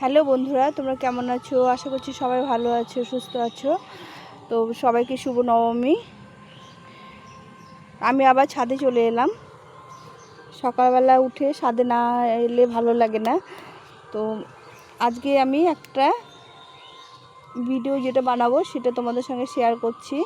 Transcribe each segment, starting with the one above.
Hello বন্ধুরা, তোমরা কেমন আছো? আশা করছি সবাই ভালো আছো, সুস্থ আছো। তো সবাইকে শুভ নবমী আমি আবার ছাদে চলে এলাম। সকালবেলা উঠে ছাদে না এলে ভালো লাগে না। তো আজকে আমি একটা ভিডিও যেটা বানাবো, সেটা তোমাদের সঙ্গে শেয়ার করছি।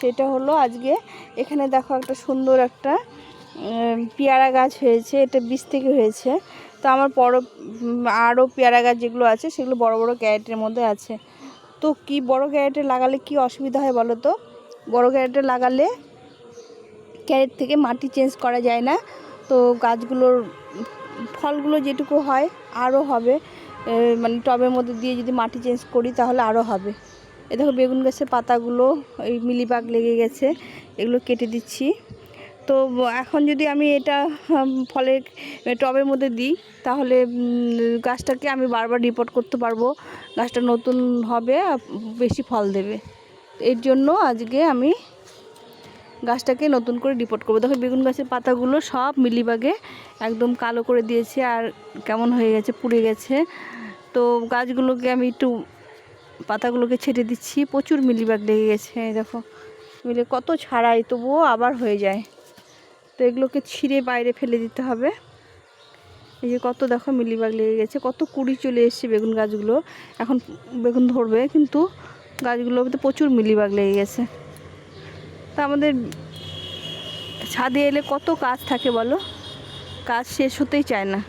সেটা হলো আজকে এখানে দেখো একটা সুন্দর একটা পেয়ারা গাছ হয়েছে। এটা বীজ থেকে হয়েছে। তো আমার বড় আরও পেয়ারা গাছ যেগুলো আছে, সেগুলো বড় বড় ক্যারেটের মধ্যে আছে। তো কি বড় ক্যারেটে লাগালে কি অসুবিধা হয় বলো তো? বড় ক্যারেটে লাগালে ক্যারেট থেকে মাটি চেঞ্জ করা যায় না। তো গাছগুলোর ফলগুলো যেটুকু হয়, আরও হবে। মানে টবের মধ্যে দিয়ে যদি মাটি চেঞ্জ করি, তাহলে আরও হবে। এ দেখো বেগুন গাছের পাতাগুলো এই মিলিবাগ লেগে গেছে। এগুলো কেটে দিচ্ছি। তো এখন যদি আমি এটা ফলের টবের মধ্যে দিই, তাহলে গাছটাকে আমি বারবার রিপোর্ট করতে পারব। গাছটা নতুন হবে বেশি ফল দেবে। এর জন্য আজকে আমি গাছটাকে নতুন করে রিপোর্ট করব। দেখো, বেগুন গাছের পাতাগুলো সব মিলিবাগে একদম কালো করে দিয়েছে আর কেমন হয়ে গেছে, পুড়ে গেছে। তো গাছগুলোকে আমি একটু পাতাগুলোকে ছেটে দিচ্ছি। প্রচুর মিলিবাগ লেগে গেছে দেখো। মিলে কত ছাড়াই তবুও আবার হয়ে যায়। তো এগুলোকে ছিঁড়ে বাইরে ফেলে দিতে হবে। এই যে কত দেখো মিলিবাগ লেগে গেছে, কত কুড়ি চলে এসছে বেগুন গাছগুলো। এখন বেগুন ধরবে, কিন্তু গাছগুলোতে প্রচুর মিলিবাগ লেগে গেছে। তা আমাদের ছাদে এলে কত কাজ থাকে বলো? কাজ শেষ হতেই চায় না।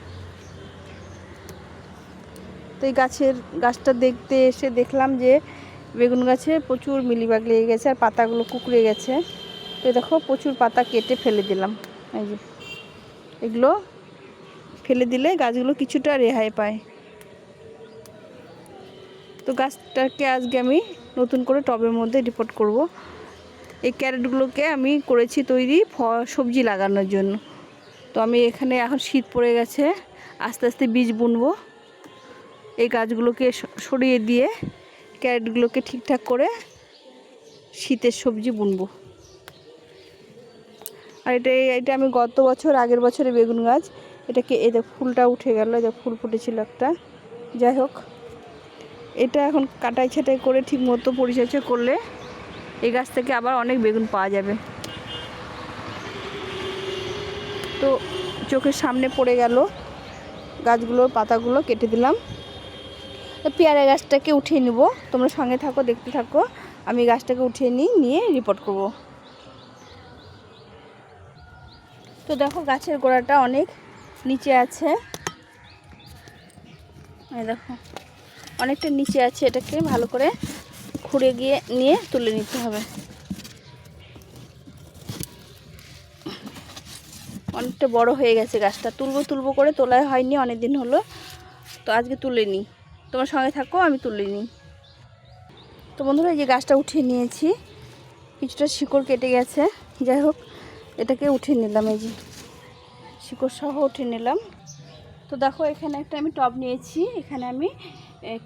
তো এই গাছের, গাছটা দেখতে এসে দেখলাম যে বেগুন গাছে প্রচুর মিলিবাগ লেগে গেছে আর পাতাগুলো কুকড়ে গেছে। তো দেখো প্রচুর পাতা কেটে ফেলে দিলাম। এই যে, এগুলো ফেলে দিলে গাছগুলো কিছুটা রেহাই পায়। তো গাছটাকে আজকে আমি নতুন করে টবের মধ্যে রিপোর্ট করব। এই ক্যারেটগুলোকে আমি করেছি তৈরি ফ, সবজি লাগানোর জন্য। তো আমি এখানে এখন শীত পড়ে গেছে, আস্তে আস্তে বীজ বুনবো। এই গাছগুলোকে সরিয়ে দিয়ে ক্যারেটগুলোকে ঠিকঠাক করে শীতের সবজি বুনবো। আর এটা এটা আমি গত বছর, আগের বছরে বেগুন গাছ। এটাকে এই ফুলটা উঠে গেল, এই ফুল ফুটেছিল একটা। যাই হোক, এটা এখন কাটাই ছাটাই করে ঠিক মতো পরিচর্যা করলে এই গাছ থেকে আবার অনেক বেগুন পাওয়া যাবে। তো চোখের সামনে পড়ে গেল, গাছগুলোর পাতাগুলো কেটে দিলাম। পেয়ারা গাছটাকে উঠিয়ে নিব। তোমরা সঙ্গে থাকো, দেখতে থাকো। আমি গাছটাকে উঠিয়ে নিই, নিয়ে রিপোর্ট করব। তো দেখো গাছের গোড়াটা অনেক নিচে আছে। দেখো, অনেকটা নিচে আছে এটাকে ভালো করে খুঁড়ে গিয়ে নিয়ে তুলে নিতে হবে। অনেকটা বড় হয়ে গেছে গাছটা। তুলবো তুলবো করে তোলাই হয়নি অনেক দিন হলো। তো আজকে তুলে নিই। তোমার সঙ্গে থাকো, আমি তুলে নিই। তো বন্ধুরা, এই যে গাছটা উঠিয়ে নিয়েছি, কিছুটা শিকড় কেটে গেছে। যাই হোক এটাকে উঠিয়ে নিলাম এই যে। শিকড় সহ উঠিয়ে নিলাম। তো দেখো, এখানে একটা আমি টব নিয়েছি। এখানে আমি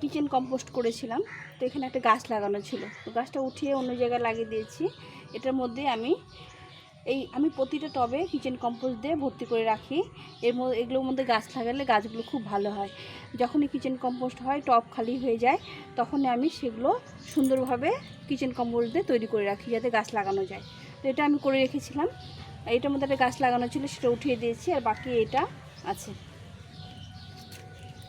কিচেন কম্পোস্ট করেছিলাম। তো এখানে একটা গাছ লাগানো ছিল। তো গাছটা উঠিয়ে অন্য জায়গায় লাগিয়ে দিয়েছি। এটার মধ্যে আমি, এই, আমি প্রতিটা টবে কিচেন কম্পোস্ট দিয়ে ভর্তি করে রাখি। এর মধ্যে এগুলোর মধ্যে গাছ লাগালে গাছগুলো খুব ভালো হয়। যখনই কিচেন কম্পোস্ট হয়, টব খালি হয়ে যায়, তখনই আমি সেগুলো সুন্দরভাবে কিচেন কম্পোস্ট দিয়ে তৈরি করে রাখি, যাতে গাছ লাগানো যায়। এটা আমি করে রেখেছিলাম। এটার মধ্যে একটা গাছ লাগানো ছিল, সেটা উঠিয়ে দিয়েছি, আর বাকি এটা আছে।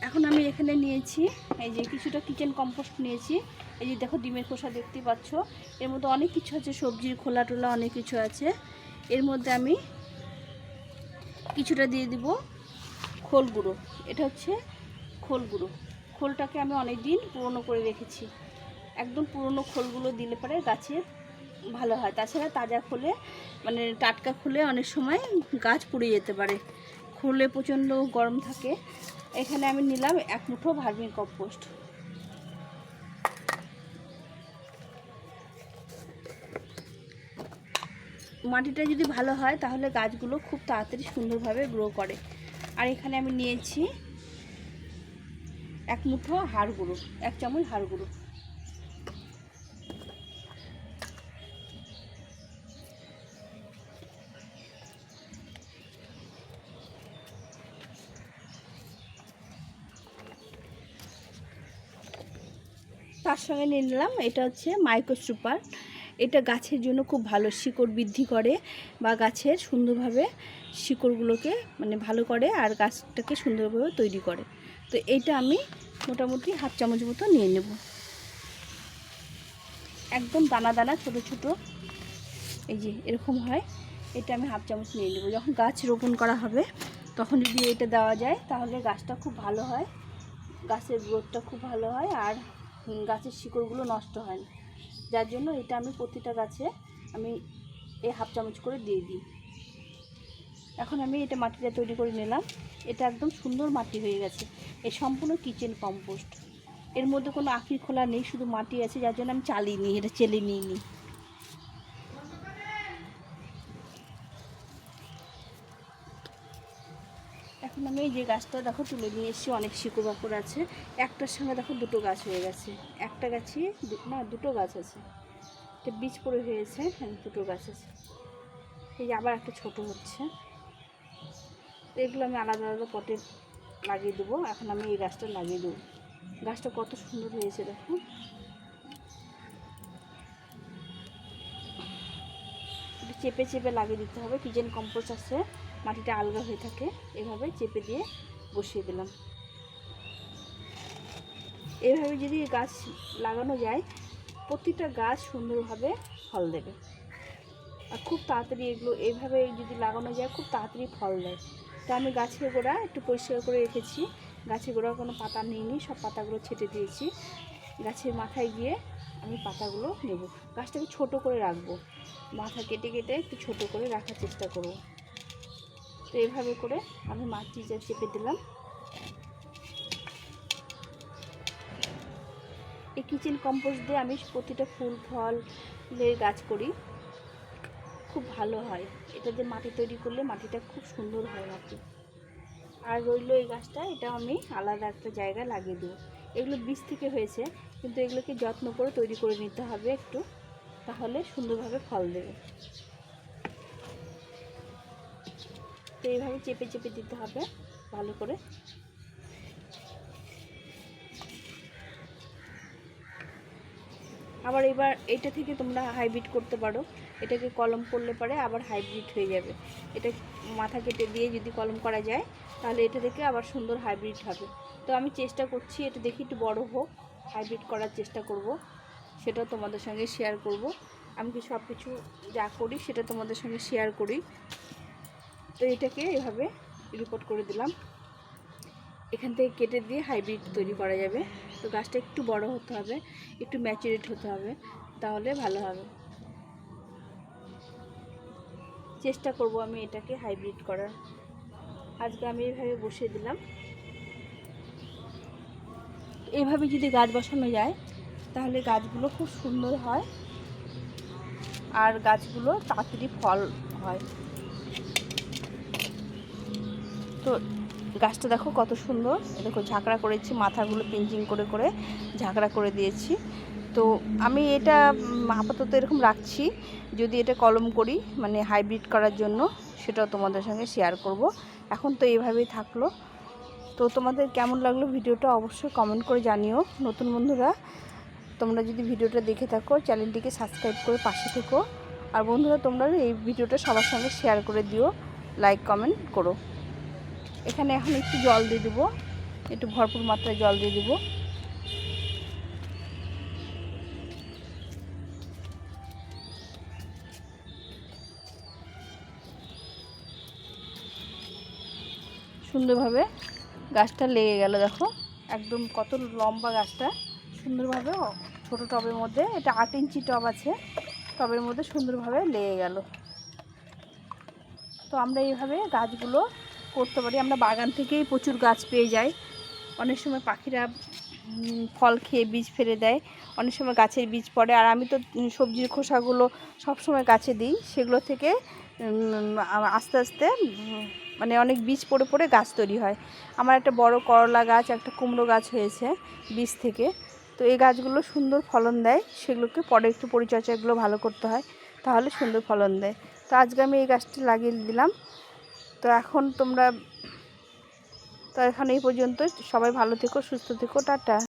এখন আমি এখানে নিয়েছি, এই যে কিছুটা কিচেন কম্পোস্ট নিয়েছি। এই যে দেখো ডিমের খোসা দেখতে পাচ্ছ। এর মধ্যে অনেক কিছু আছে, সবজির খোলা টোলা অনেক কিছু আছে। এর মধ্যে আমি কিছুটা দিয়ে দিব খোল গুঁড়ো। এটা হচ্ছে খোল গুঁড়ো। খোলটাকে আমি অনেক দিন পুরনো করে রেখেছি। একদম পুরনো খোলগুলো দিলে পরে গাছের ভালো হয়। তাছাড়া তাজা খোলে মানে টাটকা খুলে অনেক সময় গাছ পুড়ে যেতে পারে। খুলে প্রচণ্ড গরম থাকে। এখানে আমি নিলাম এক মুঠো ভার্মিন কম্পোস্ট। মাটিটা যদি ভালো হয়, তাহলে গাছগুলো খুব তাড়াতাড়ি সুন্দরভাবে গ্রো করে। আর এখানে আমি নিয়েছি এক মুঠো হাড় গুঁড়ো, এক চামচ হাড় গুঁড়ো। তার সঙ্গে নিয়ে নিলাম? এটা হচ্ছে মাইক্রো সুপার এটা গাছের জন্য খুব ভালো শিকড় বৃদ্ধি করে বা গাছের সুন্দরভাবে শিকড়গুলোকে মানে ভালো করে আর গাছটাকে সুন্দরভাবে তৈরি করে। তো এইটা আমি মোটামুটি হাফ চামচ মতো নিয়ে নেব। একদম দানা দানা, ছোট ছোট। এই যে এরকম হয়। এটা আমি হাফ চামচ নিয়ে নেব। যখন গাছ রোপণ করা হবে, তখন যদি এটা দেওয়া যায়, তাহলে গাছটা খুব ভালো হয়। গাছের গ্রোথটা খুব ভালো হয়। আর গাছের শিকড়গুলো নষ্ট হয় না। যার জন্য এটা আমি প্রতিটা গাছে আমি এই হাফ চামচ করে দিয়ে দিই। এখন আমি এটা মাটিটা তৈরি করে নিলাম। এটা একদম সুন্দর মাটি হয়ে গেছে। এই সম্পূর্ণ কিচেন কম্পোস্ট। এর মধ্যে কোনো আখির খোলা নেই, শুধু মাটি আছে, যার জন্য আমি চালিয়ে নিই, এটা চেলে নিই এখন আমি এই যে গাছটা দেখো তুলে নিয়ে এসেছি, অনেক শিকড় বাকড় আছে। একটার সঙ্গে দেখো দুটো গাছ হয়ে গেছে। একটা গাছই না, দুটো গাছ আছে। একটা বীজ পড়ে হয়েছে হ্যাঁ দুটো গাছ আছে। এই যে আবার একটা ছোট হচ্ছে। এগুলো আমি আলাদা আলাদা পটে লাগিয়ে দেবো। এখন আমি এই গাছটা লাগিয়ে দেবো। গাছটা কত সুন্দর হয়েছে দেখো। চেপে চেপে লাগিয়ে দিতে হবে কিচেন কম্পোস্ট আছে। মাটিটা আলগা হয়ে থাকে, এভাবে চেপে দিয়ে বসিয়ে দিলাম। এভাবে যদি গাছ লাগানো যায়, প্রতিটা গাছ সুন্দরভাবে ফল দেবে। আর খুব তাড়াতাড়ি এগুলো এইভাবে যদি লাগানো যায়, খুব তাড়াতাড়ি ফল দেয়। তো আমি গাছের গোড়া একটু পরিষ্কার করে রেখেছি। গাছের গোড়া কোনো পাতা নিইনি, সব পাতাগুলো ছেটে দিয়েছি। গাছের মাথায় গিয়ে আমি পাতাগুলো নেব। গাছটাকে ছোট করে রাখব। মাথা কেটে কেটে একটু ছোট করে রাখার চেষ্টা করব। তো এইভাবে করে আমি মাটিটা চেপে দিলাম। এই কিচেন কম্পোস্ট দিয়ে আমি প্রতিটা ফুল ফলের গাছ করি। খুব ভালো হয়। এটা দিয়ে মাটি তৈরি করলে মাটিটা খুব সুন্দর হয় মাটি আর রইল এই গাছটা এটা আমি আলাদা একটা জায়গায় লাগিয়ে দেবো। এগুলো বীজ থেকে হয়েছে, কিন্তু এগুলোকে যত্ন করে তৈরি করে নিতে হবে একটু, তাহলে সুন্দরভাবে ফল দেবে। তো এইভাবে চেপে চেপে দিতে হবে, ভালো করে। আবার এবার এটা থেকে তোমরা হাইব্রিড করতে পারো। এটাকে কলম করলে পরে আবার হাইব্রিড হয়ে যাবে। এটা মাথা কেটে দিয়ে যদি কলম করা যায়, তাহলে এটা থেকে আবার সুন্দর হাইব্রিড হবে। তো আমি চেষ্টা করছি, এটা দেখি একটু বড় হোক, হাইব্রিড করার চেষ্টা করব। সেটা তোমাদের সঙ্গে শেয়ার করব। আমি কি সব কিছু যা করি, সেটা তোমাদের সঙ্গে শেয়ার করি। তো এটাকে এভাবে রিপোর্ট করে দিলাম। এখান থেকে কেটে দিয়ে হাইব্রিড তৈরি করা যাবে। তো গাছটা একটু বড় হতে হবে, একটু ম্যাচুরেট হতে হবে, তাহলে ভালো হবে। চেষ্টা করব আমি এটাকে হাইব্রিড করার। আজকে আমি এইভাবে বসিয়ে দিলাম। এইভাবে যদি গাছ বসানো যায়, তাহলে গাছগুলো খুব সুন্দর হয়। আর গাছগুলো তাড়াতাড়ি ফল হয়। তো গাছটা দেখো কত সুন্দর। দেখো ঝাঁকড়া করেছি, মাথাগুলো পিঞ্চিং করে করে ঝাঁকড়া করে দিয়েছি। তো আমি এটা আপাতত এরকম রাখছি। যদি এটা কলম করি মানে হাইব্রিড করার জন্য, সেটাও তোমাদের সঙ্গে শেয়ার করব। এখন তো এইভাবেই থাকল। তো তোমাদের কেমন লাগল ভিডিওটা অবশ্যই কমেন্ট করে জানিও। নতুন বন্ধুরা, তোমরা যদি ভিডিওটা দেখে থাকো, চ্যানেলটিকে সাবস্ক্রাইব করে পাশে থেকো। আর বন্ধুরা তোমরা এই ভিডিওটা সবার সঙ্গে শেয়ার করে দিও। লাইক কমেন্ট করো। এখানে এখন একটু জল দিয়ে দেবো। একটু ভরপুর মাত্রায় জল দিয়ে দেবো। সুন্দরভাবে গাছটা লেগে গেল, দেখো। একদম কত লম্বা গাছটা। সুন্দরভাবে ছোট টবের মধ্যে, এটা আট ইঞ্চি টব আছে, টবের মধ্যে সুন্দরভাবে লেগে গেল। তো আমরা এইভাবে গাছগুলো করতে পারি। আমরা বাগান থেকেই প্রচুর গাছ পেয়ে যাই। অনেক সময় পাখিরা ফল খেয়ে বীজ ফেলে দেয়। অনেক সময় গাছের বীজ পড়ে। আর আমি তো সবজির খোসাগুলো সব সময় গাছে দিই। সেগুলো থেকে আস্তে আস্তে মানে অনেক বীজ পড়ে পড়ে গাছ তৈরি হয়। আমার একটা বড় করলা গাছ, একটা কুমড়ো গাছ হয়েছে বীজ থেকে। তো এই গাছগুলো সুন্দর ফলন দেয়। সেগুলোকে পরে একটু পরিচর্যাগুলো ভালো করতে হয়, তাহলে সুন্দর ফলন দেয়। তো আজকে আমি এই গাছটি লাগিয়ে দিলাম। তো এখন তোমরা তো এখন এই পর্যন্ত সবাই ভালো থেকো সুস্থ থেকো টাটা।